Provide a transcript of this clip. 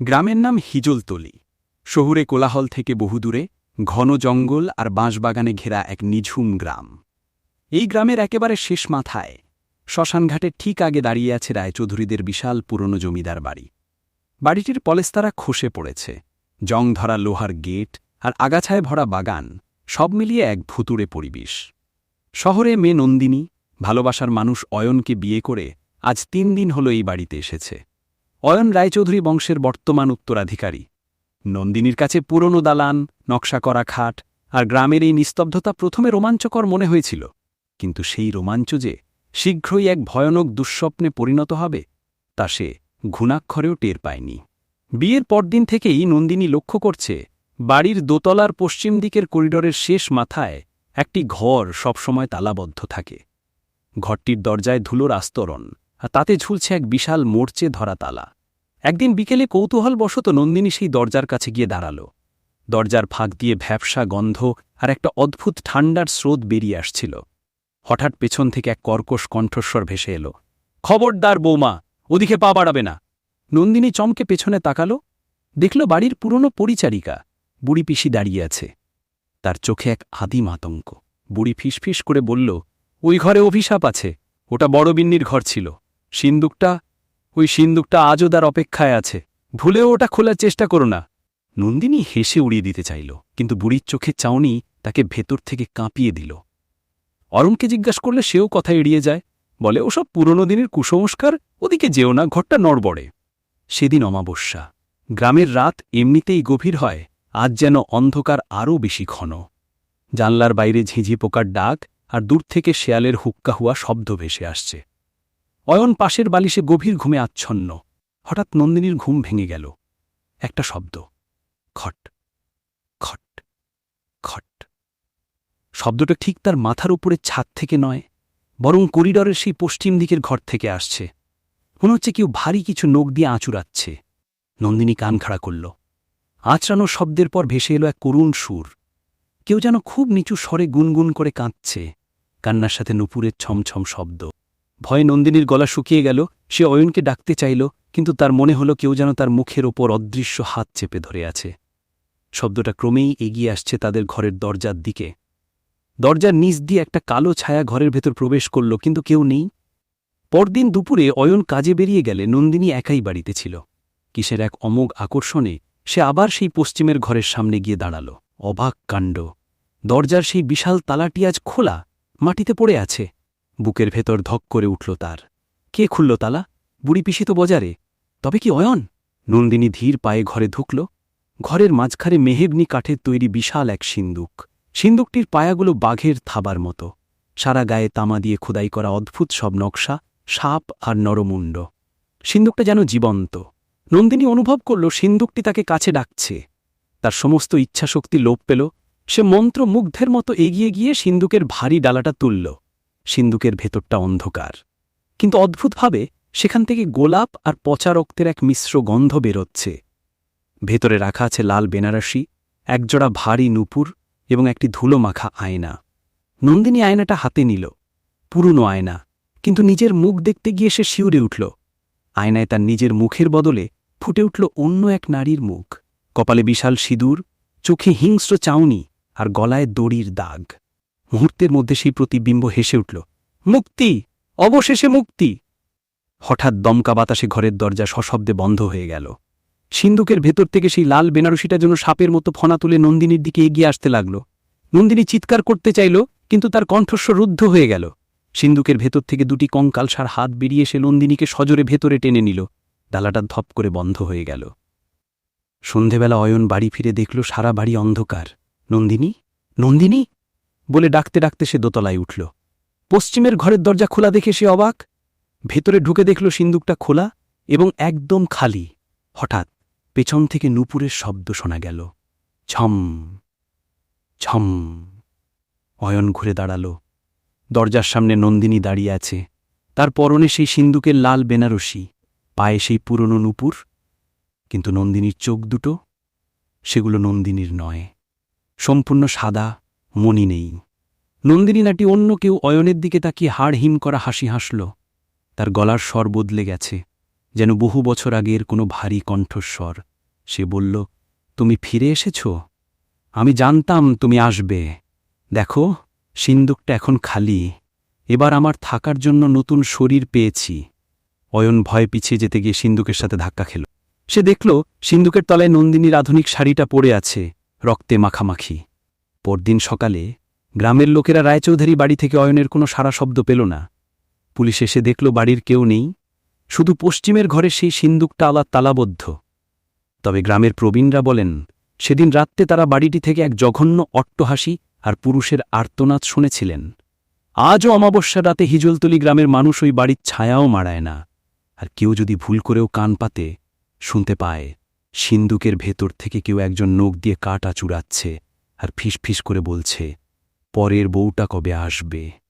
গ্রামের নাম হিজলতলি। শহুরে কোলাহল থেকে বহুদূরে ঘন জঙ্গল আর বাঁশবাগানে ঘেরা এক নিঝুম গ্রাম। এই গ্রামের একেবারে শেষ মাথায়, শ্মশানঘাটে ঠিক আগে দাঁড়িয়ে আছে রায়চৌধুরীদের বিশাল পুরনো জমিদার বাড়ি। বাড়িটির পলেস্তারা খসে পড়েছে। জং ধরা লোহার গেট আর আগাছায় ভরা বাগান সব মিলিয়ে এক ভুতুড়ে পরিবেশ। শহরে মেয়ে নন্দিনী, ভালোবাসার মানুষ অয়নকে বিয়ে করে আজ তিন দিন হল এই বাড়িতে এসেছে। অয়ন রায়চৌধুরী বংশের বর্তমান উত্তরাধিকারী। নন্দিনীর কাছে পুরনো দালান, নকশা করা খাট আর গ্রামের এই নিস্তব্ধতা প্রথমে রোমাঞ্চকর মনে হয়েছিল। কিন্তু সেই রোমাঞ্চ যে শীঘ্রই এক ভয়ানক দুঃস্বপ্নে পরিণত হবে, তা সে ঘুণাক্ষরেও টের পায়নি। বিয়ের পরদিন থেকেই নন্দিনী লক্ষ্য করছে, বাড়ির দোতলার পশ্চিম দিকের করিডরের শেষ মাথায় একটি ঘর সবসময় তালাবদ্ধ থাকে। ঘরটির দরজায় ধুলোর আস্তরণ। তাতে ঝুলছে এক বিশাল মোর্চে ধরা তালা। একদিন বিকেলে কৌতূহলবশত নন্দিনী সেই দরজার কাছে গিয়ে দাঁড়াল। দরজার ফাঁক দিয়ে ভ্যাবসা গন্ধ আর একটা অদ্ভুত ঠান্ডার স্রোত বেরিয়ে আসছিল। হঠাৎ পেছন থেকে এক কর্কশ কণ্ঠস্বর ভেসে এলো, খবরদার বৌমা, ওদিকে পা বাড়াবে না। নন্দিনী চমকে পেছনে তাকাল, দেখল বাড়ির পুরনো পরিচারিকা, বুড়ি পিসি দাঁড়িয়ে আছে। তার চোখে এক আদিম আতঙ্ক। বুড়ি ফিসফিস করে বলল, ওই ঘরে অভিশাপ আছে, ওটা বড় বিন্নির ঘর ছিল। সিন্দুকটা? ওই সিন্দুকটা আজও তার অপেক্ষায় আছে। ভুলেও ওটা খোলার চেষ্টা করো না। নন্দিনী হেসে উড়িয়ে দিতে চাইল, কিন্তু বুড়ির চোখে চাউনি তাকে ভেতর থেকে কাঁপিয়ে দিল। অরুণকে জিজ্ঞাসা করলে সেও কথা এড়িয়ে যায়, বলে, ওসব পুরনো দিনের কুসংস্কার? ওদিকে যেও না, ঘরটা নড়বড়ে। সেদিন অমাবস্যা। গ্রামের রাত এমনিতেই গভীর হয়, আজ যেন অন্ধকার আরও বেশি ঘন। জানলার বাইরে ঝিঝি পোকার ডাক আর দূর থেকে শেয়ালের হুক্কা হুয়া শব্দ ভেসে আসছে। অয়ন পাশের বালিশে গভীর ঘুমে আচ্ছন্ন। হঠাৎ নন্দিনীর ঘুম ভেঙে গেল। একটা শব্দ। খট। খট। খট। শব্দটা ঠিক তার মাথার উপরে ছাদ থেকে নয়, বরং করিডরের সেই পশ্চিম দিকের ঘর থেকে আসছে। মনে হচ্ছে কেউ ভারী কিছু নোক দিয়ে আঁচুরাচ্ছে নন্দিনী কান খাড়া করল। আঁচড়ানো শব্দের পর ভেসে এলো এক করুণ সুর। কেউ যেন খুব নিচু স্বরে গুনগুন করে কাঁদছে। কান্নার সাথে নুপুরের ছমছম শব্দ। ভয়ে নন্দিনীর গলা শুকিয়ে গেল। সে অয়নকে ডাকতে চাইল, কিন্তু তার মনে হলো কেউ যেন তার মুখের ওপর অদৃশ্য হাত চেপে ধরে আছে। শব্দটা ক্রমেই এগিয়ে আসছে তাদের ঘরের দরজার দিকে। দরজার নিচ দিয়ে একটা কালো ছায়া ঘরের ভেতর প্রবেশ করল, কিন্তু কেউ নেই। পরদিন দুপুরে অয়ন কাজে বেরিয়ে গেলে নন্দিনী একাই বাড়িতে ছিল। কিসের এক অমোঘ আকর্ষণে সে আবার সেই পশ্চিমের ঘরের সামনে গিয়ে দাঁড়াল। অবাক কাণ্ড। দরজার সেই বিশাল তালাটি আজ খোলা, মাটিতে পড়ে আছে। বুকের ভেতর ধক করে উঠল তার। কে খুলল তালা? বুড়ি পিসি তো বজারে। তবে কি অয়ন? নন্দিনী ধীর পায়ে ঘরে ঢুকল। ঘরের মাঝখানে মেহেগনি কাঠের তৈরি বিশাল এক সিন্দুক। সিন্দুকটির পায়াগুলো বাঘের থাবার মতো। সারা গায়ে তামা দিয়ে খোদাই করা অদ্ভুত সব নকশা, সাপ আর নরমুণ্ড। সিন্দুকটা যেন জীবন্ত। নন্দিনী অনুভব করল সিন্দুকটি তাকে কাছে ডাকছে। তার সমস্ত ইচ্ছাশক্তি লোপ পেল। সে মন্ত্র মুগ্ধের মতো এগিয়ে গিয়ে সিন্দুকের ভারী ডালাটা তুলল। সিন্দুকের ভেতরটা অন্ধকার। কিন্তু অদ্ভুতভাবে সেখান থেকে গোলাপ আর পচা রক্তের এক মিশ্র গন্ধ বেরোচ্ছে। ভেতরে রাখা আছে লাল বেনারসি, একজোড়া ভারী নুপুর এবং একটি ধুলো মাখা আয়না। নন্দিনী আয়নাটা হাতে নিল, পুরনো আয়না, কিন্তু নিজের মুখ দেখতে গিয়ে সে শিউরে উঠল। আয়নায় তার নিজের মুখের বদলে ফুটে উঠল অন্য এক নারীর মুখ। কপালে বিশাল সিঁদুর, চোখে হিংস্র চাউনি আর গলায় দড়ির দাগ। মুহূর্তের মধ্যে সেই প্রতিবিম্ব হেসে উঠল, মুক্তি! অবশেষে মুক্তি! হঠাৎ দমকা বাতাসে ঘরের দরজা সশব্দে বন্ধ হয়ে গেল। সিন্দুকের ভেতর থেকে সেই লাল বেনারসিটা যেন সাপের মতো ফনা তুলে নন্দিনীর দিকে এগিয়ে আসতে লাগল। নন্দিনী চিৎকার করতে চাইল, কিন্তু তার কণ্ঠস্বর রুদ্ধ হয়ে গেল। সিন্দুকের ভেতর থেকে দুটি কঙ্কালসার হাত বেরিয়ে সে নন্দিনীকে সজোরে ভেতরে টেনে নিল। ডালাটা ধপ করে বন্ধ হয়ে গেল। সন্ধেবেলা অয়ন বাড়ি ফিরে দেখল সারা বাড়ি অন্ধকার। নন্দিনী? নন্দিনী? বলে ডাকতে ডাকতে সে দোতলায় উঠল। পশ্চিমের ঘরের দরজা খোলা দেখে সে অবাক। ভেতরে ঢুকে দেখল সিন্দুকটা খোলা এবং একদম খালি। হঠাৎ পেছন থেকে নুপুরের শব্দ শোনা গেল। ছম ছম। অয়ন ঘুরে দাঁড়াল। দরজার সামনে নন্দিনী দাঁড়িয়ে আছে। তার পরনে সেই সিন্দুকের লাল বেনারসি, পায়ে সেই পুরনো নুপুর। কিন্তু নন্দিনীর চোখ দুটো, সেগুলো নন্দিনীর নয়। সম্পূর্ণ সাদা মনি নেই। নন্দিনী নাটি অন্য কেউ অয়নের দিকে তাকিয়ে হাড় হিম করা হাসি হাসল। তার গলার স্বর বদলে গেছে, যেন বহু বছর আগের কোনো ভারী কণ্ঠস্বর। সে বলল, তুমি ফিরে এসেছ? আমি জানতাম তুমি আসবে। দেখো, সিন্দুকটা এখন খালি। এবার আমার থাকার জন্য নতুন শরীর পেয়েছি। অয়ন ভয় পিছিয়ে যেতে গিয়ে সিন্দুকের সাথে ধাক্কা খেল। সে দেখল, সিন্দুকের তলায় নন্দিনীর আধুনিক শাড়িটা পড়ে আছে, রক্তে মাখামাখি। পরদিন সকালে গ্রামের লোকেরা রায়চৌধুরী বাড়ি থেকে অয়নের কোনো সারা শব্দ পেল না। পুলিশ এসে দেখল বাড়ির কেউ নেই, শুধু পশ্চিমের ঘরে সেই সিন্দুকটা আলা তালাবদ্ধ। তবে গ্রামের প্রবীণরা বলেন, সেদিন রাত্রে তারা বাড়িটি থেকে এক জঘন্য অট্টহাসি আর পুরুষের আর্তনাদ শুনেছিলেন। আজও অমাবস্যার রাতে হিজলতলি গ্রামের মানুষ ওই বাড়ির ছায়াও মারায় না। আর কেউ যদি ভুল করেও কান পাতে, শুনতে পায়, সিন্দুকের ভেতর থেকে কেউ একজন নখ দিয়ে কাটা চুরাচ্ছে আর ফিস ফিস করে বলছে পরের বউটা কবে আসবে?